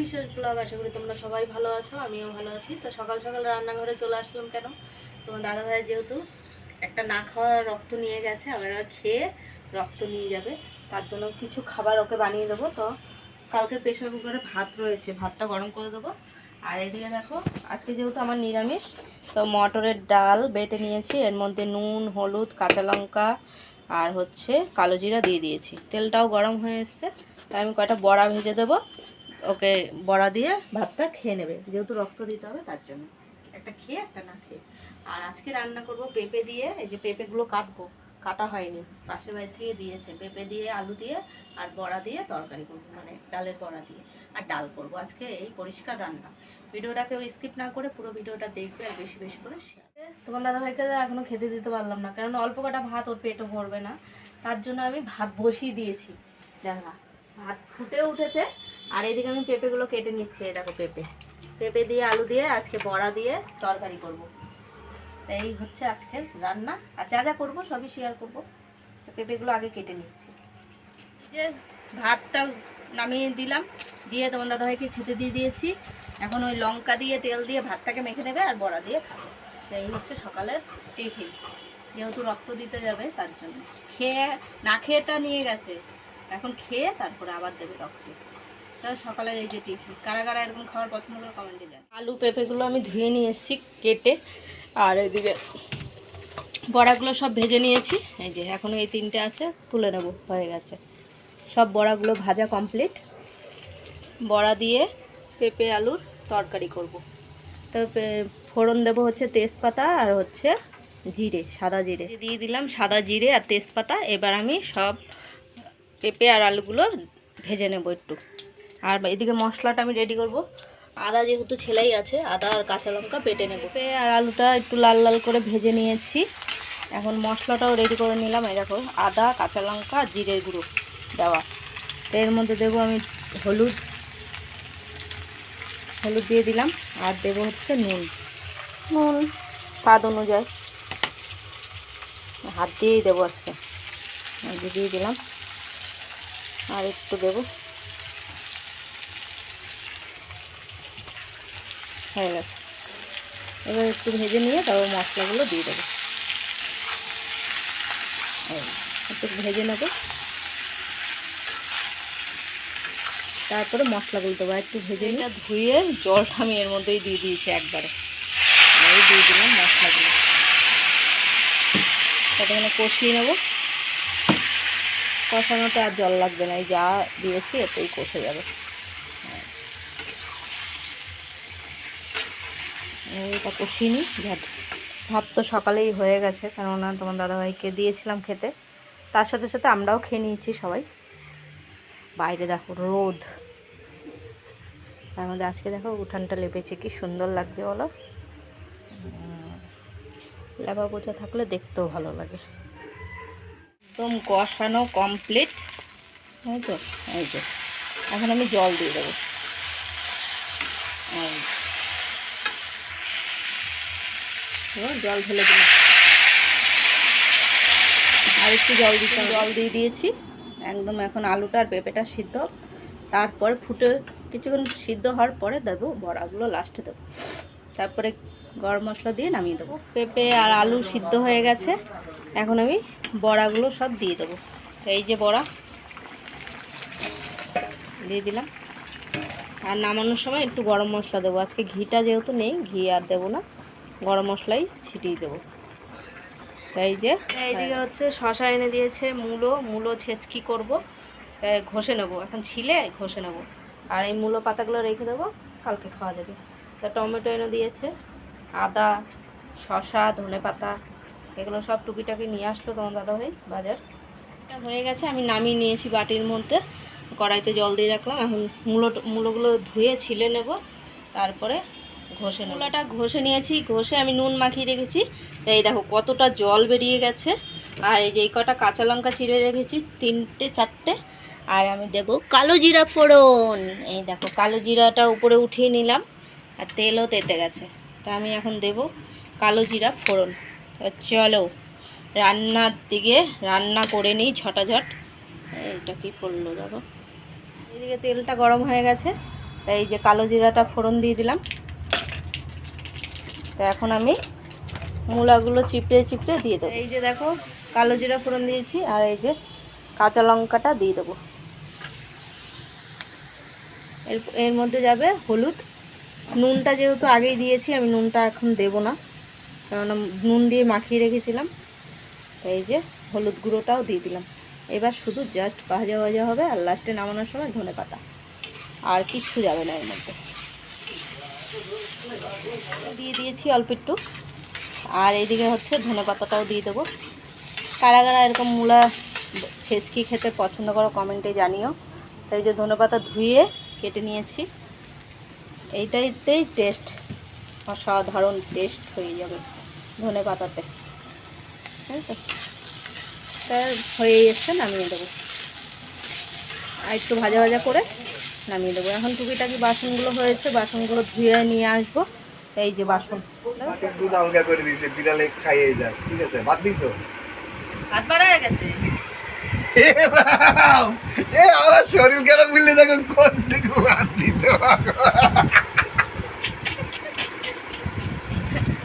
বিশেষ ব্লগ আশা করি তোমরা সবাই ভালো আছো, আমিও ভালো আছি। তো সকাল সকাল রান্নাঘরে চলে আসলাম কেন? তোমার দাদা ভাই যেহেতু একটা না খাওয়া রক্ত নিয়ে গেছে, আবার খেয়ে রক্ত নিয়ে যাবে, তার জন্য কিছু খাবার ওকে বানিয়ে দেবো। তো কালকে প্রেশার কুকারে ভাত রয়েছে, ভাতটা গরম করে দেবো। আর এদিকে দেখো, আজকে যেহেতু আমার নিরামিষ, তো মটরের ডাল বেটে নিয়েছি, এর মধ্যে নুন, হলুদ, কাঁচা লঙ্কা আর হচ্ছে কালো জিরা দিয়ে দিয়েছি। তেলটাও গরম হয়ে এসছে, তাই আমি কয়টা বড়া ভেজে দেবো। ওকে বড়া দিয়ে ভাতটা খেয়ে নেবে। যেহেতু রক্ত দিতে হবে, তার জন্য। একটা খেয়ে, একটা না খেয়ে। আর আজকে রান্না করব পেঁপে দিয়ে। এই যে পেঁপেগুলো কাটবো, কাটা হয়নি। পাশের বাড়ি থেকে দিয়েছে। পেঁপে দিয়ে, আলু দিয়ে আর বড়া দিয়ে তরকারি করব মানে ডালের বড়া দিয়ে। আর ডাল করব। আজকে এই পরিষ্কার রান্না। ভিডিওটাকে স্কিপ না করে পুরো ভিডিওটা দেখবে আর বেশি বেশি করে শেয়ার তোমার দাদাভাইকে এখনও খেতে দিতে পারলাম না, কারণ অল্প কটা ভাত ওর পেটও ভরবে না। তার জন্য আমি ভাত বসিয়ে দিয়েছি। দেখা ভাত ফুটে উঠেছে। আর এদিকে আমি পেঁপেগুলো কেটে নিচ্ছি দেখো পেঁপে। পেঁপে দিয়ে আলু দিয়ে, আজকে বড়া দিয়ে তরকারি করব। এই হচ্ছে আজকের রান্না। আর যা যা করব সবই শেয়ার করব। পেঁপেগুলো আগে কেটে নিচ্ছি। যে ভাতটা নামিয়ে দিলাম। দিয়ে তোমার দাদাভাইকে খেতে দিয়ে দিয়েছি। এখন ওই লঙ্কা দিয়ে, তেল দিয়ে ভাতটাকে মেখে নেবে আর বড়া দিয়ে খাবে। এই হচ্ছে সকালের টিফিন। যেহেতু রক্ত দিতে যাবে, তার জন্য। খেয়ে, না খেয়েটা নিয়ে গেছে। এখন খেয়ে তারপরে আবার দেবে রক্ত। তা সকালের এই যে টিফিন, কারা কারা এরকম খাবার পছন্দ করে কমেন্টে যান আলু পেঁপেগুলো আমি ধুয়ে নিয়ে এসেছি কেটে, আর এদিকে বড়াগুলো সব ভেজে নিয়েছি। এই যে এখনও এই তিনটে আছে, তুলে নেব, হয়ে গেছে। সব বড়াগুলো ভাজা কমপ্লিট বড়া দিয়ে পেঁপে আলুর তরকারি করব। তো ফোড়ন দেবো হচ্ছে তেজপাতা আর হচ্ছে জিরে, সাদা জিরে। দিয়ে দিলাম সাদা জিরে আর তেজপাতা। এবার আমি সব পেঁপে আর আলুগুলো ভেজে নেব একটু। আর এদিকে মশলাটা আমি রেডি করব। আদা যেহেতু ছেলেই আছে আদা আর কাঁচা লঙ্কা বেটে নেব। আর আলুটা একটু লাল লাল করে ভেজে নিয়েছি। এখন মশলাটাও রেডি করে নিলাম। এই দেখো আদা কাঁচা লঙ্কা আর জিরের গুঁড়ো দেওয়া। তো এর মধ্যে দেবো আমি হলুদ। হলুদ দিয়ে দিলাম। আর দেবো হচ্ছে নুন। নুন। স্বাদ অনুযায়ী। হাত দিয়েই দেবো আজকে। দিয়ে দিলাম। আর একটু দেবো। হয়ে গেছে। এবার একটু ভেজে নিয়ে তারপর মশলাগুলো দিয়ে দেবো। একটু ভেজে নেব। তারপরে মশলাগুলো দেবো একটু ভেজে নিয়ে। ধুয়ে জলটা আমি এর মধ্যেই দিয়ে দিয়েছি একবারে। দিয়ে দিলাম মশলাগুলো। ততক্ষণে কষিয়ে নেব। কষানোটা আর জল লাগবে না, এই যা দিয়েছি এতেই কষে যাবে। এইটা কষিয়ে নিই ভাত তো সকালেই হয়ে গেছে কেননা তোমার দাদাভাইকে দিয়েছিলাম খেতে। তার সাথে সাথে আমরাও খেয়ে নিয়েছি সবাই। বাইরে দেখো রোদ। তার মধ্যে আজকে দেখো উঠানটা লেপেছে, কি সুন্দর লাগছে বলো? লেপা পোচা থাকলে দেখতেও ভালো লাগে। একদম কষানো কমপ্লিট এই তো এই তো এখন আমি জল দিয়ে দেবো। এই। এবার জল ঢেলে দিলাম। আর একটু জল দিতে জল দিয়ে দিয়েছি। একদম এখন আলুটা আর পেঁপেটা সিদ্ধ। তারপর ফুটে কিছুক্ষণ সিদ্ধ হওয়ার পরে দেবো বড়াগুলো লাস্টে দেবো। তারপরে গরম মশলা দিয়ে নামিয়ে দেবো। পেঁপে আর আলু সিদ্ধ হয়ে গেছে। এখন আমি বড়াগুলো সব দিয়ে দেবো। এই যে বড়া, দিয়ে দিলাম। আর নামানোর সময় একটু গরম মশলা দেবো। আজকে ঘিটা যেহেতু নেই, ঘি আর দেবো না। গরম মশলাই ছিটিয়ে দেবো। তাই যে এইদিকে হচ্ছে শশা এনে দিয়েছে মূলো। মূলো ছেচকি করব। তাই ঘষে নেব। এখন ছিলে, ঘষে নেব। আর এই মূলো পাতাগুলো রেখে দেবো। কালকে খাওয়া যাবে। তা টমেটো এনে দিয়েছে। আদা, শশা, ধনে পাতা, এগুলো সব টুকিটাকি নিয়ে আসলো তোমার দাদাভাই বাজার। হয়ে গেছে, আমি নামিয়ে নিয়েছি বাটির মধ্যে। কড়াইতে জল দিয়ে রাখলাম। এখন মূলো, মূলোগুলো ধুয়ে ছিলে নেব। তারপরে ঘষে মূলাটা ঘষে নিয়েছি, ঘষে আমি নুন মাখিয়ে রেখেছি। তো এই দেখো কতটা জল বেরিয়ে গেছে। আর এই যে এই কটা কাঁচা লঙ্কা চিড়ে রেখেছি, তিনটে, চারটে। আর আমি দেব কালো জিরা ফোড়ন। এই দেখো কালো জিরাটা উপরে উঠিয়ে নিলাম, আর তেলও তেতে গেছে। তা আমি এখন দেব কালো জিরা ফোড়ন। চলো, রান্নার দিকে রান্না করে নিই ঝটাঝট। এইটা কি পড়ল দেখো। এইদিকে তেলটা গরম হয়ে গেছে এই যে কালো জিরাটা ফোড়ন দিয়ে দিলাম। তো এখন আমি মূলাগুলো চিপড়ে চিপড়ে দিয়ে দেবো। এই যে দেখো, কালো জিরা ফোড়ন দিয়েছি আর এই যে কাঁচা লঙ্কাটা দিয়ে দেবো। এর এর মধ্যে যাবে হলুদ। নুনটা যেহেতু আগেই দিয়েছি, আমি নুনটা এখন দেব না। কেননা নুন দিয়ে মাখিয়ে রেখেছিলাম। এই যে হলুদ গুঁড়োটাও দিয়ে দিলাম। এবার শুধু জাস্ট ভাজা ভাজা হবে আর লাস্টে নামানোর সময় ধনে পাতা আর কিচ্ছু যাবে না এর মধ্যে। দিয়ে দিয়েছি অল্প একটু। আর এইদিকে হচ্ছে ধনে পাতাটাও দিয়ে দেবো। কারা কারা এরকম মূলা ছেচকি খেতে পছন্দ করো কমেন্টে জানিও। তাই যে ধনে পাতা ধুয়ে কেটে নিয়েছি। এইটাইতেই টেস্ট অসাধারণ টেস্ট হয়ে যাবে ধনে পাতাতে। তা হয়ে এসছে, নামিয়ে দেবো। আর একটু ভাজা ভাজা করে নামিয়ে দেবো। এখন টুকিটাকি বাসনগুলো হয়েছে বাসনগুলো ধুয়ে নিয়ে আসব। এই যে বাসন। দুধ আলগা করে দিয়েছে বিড়ালে খাইয়ে যায় ঠিক আছে? ভাত দিছো হাত বাড়া হয়ে গেছে। এ আমার শরীর কেন বুঝলে? দেখো কোনটুকু ভাত দিছো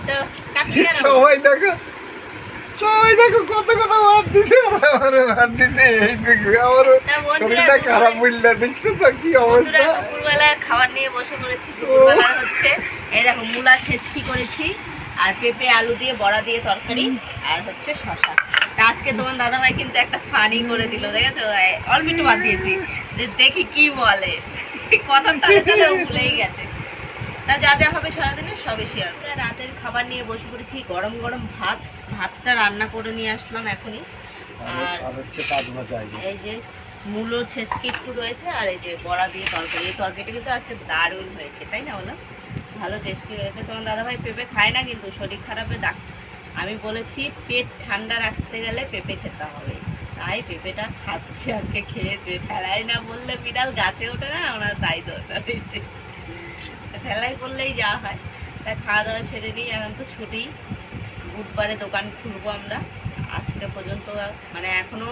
তো সবাই দেখো সবাই দেখো কত কত ভাত দিছে। আর আমার দিছে। এইটুকু আমার শরীরটা খারাপ বুঝলে দেখছ তো কি অবস্থা? দুপুরবেলার খাবার নিয়ে বসে পড়েছি দুপুরবেলার হচ্ছে এই দেখো মূলা ছেচকি করেছি আর পেঁপে আলু দিয়ে বড়া দিয়ে তরকারি আর হচ্ছে শশা আজকে তোমার দাদাভাই কিন্তু একটা ফানি করে দিল দেখেছ? এই অল্প একটু বাদ দিয়েছি। যে দেখি কি বলে। কথা তালে ভুলেই গেছে। তা যা যা হবে সারাদিনে সবই শেয়ার করে। রাতের খাবার নিয়ে বসে পড়েছি গরম গরম ভাত। ভাতটা রান্না করে নিয়ে আসলাম এখনই। আর এই যে। মূলো ছেচকি একটু রয়েছে আর এই যে বড়া দিয়ে তরকারি। এই তরকারিটা কিন্তু আজকে দারুণ হয়েছে তাই না বলো? ভালো টেস্টি হয়েছে। তোমার দাদাভাই পেঁপে খায় না কিন্তু শরীর খারাপে ডাক আমি বলেছি পেট ঠান্ডা রাখতে গেলে পেঁপে খেতে হবে। তাই পেঁপেটা খাচ্ছে আজকে খেয়েছে। ঠেলায় না বললে বিড়াল গাছে ওঠে না ওনার তাই দোষ হয়েছে ঠেলাই করলেই যাওয়া হয়। তা খাওয়া দাওয়া সেরে নিই, এখন তো ছুটি। বুধবারে দোকান খুলবো আমরা। আজকে পর্যন্ত মানে এখনও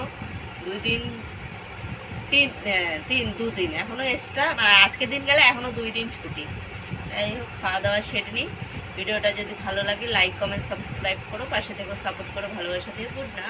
দুই দিন, তিন তিন দুদিন এখনও এক্সট্রা মানে আজকে দিন গেলে এখনও দুই দিন ছুটি। তাই হোক খাওয়া দাওয়া সেরে নিই। ভিডিওটা যদি ভালো লাগে লাইক কমেন্ট সাবস্ক্রাইব করো। পাশে থেকে সাপোর্ট করো। ভালোবাসা দিয়ে গুড না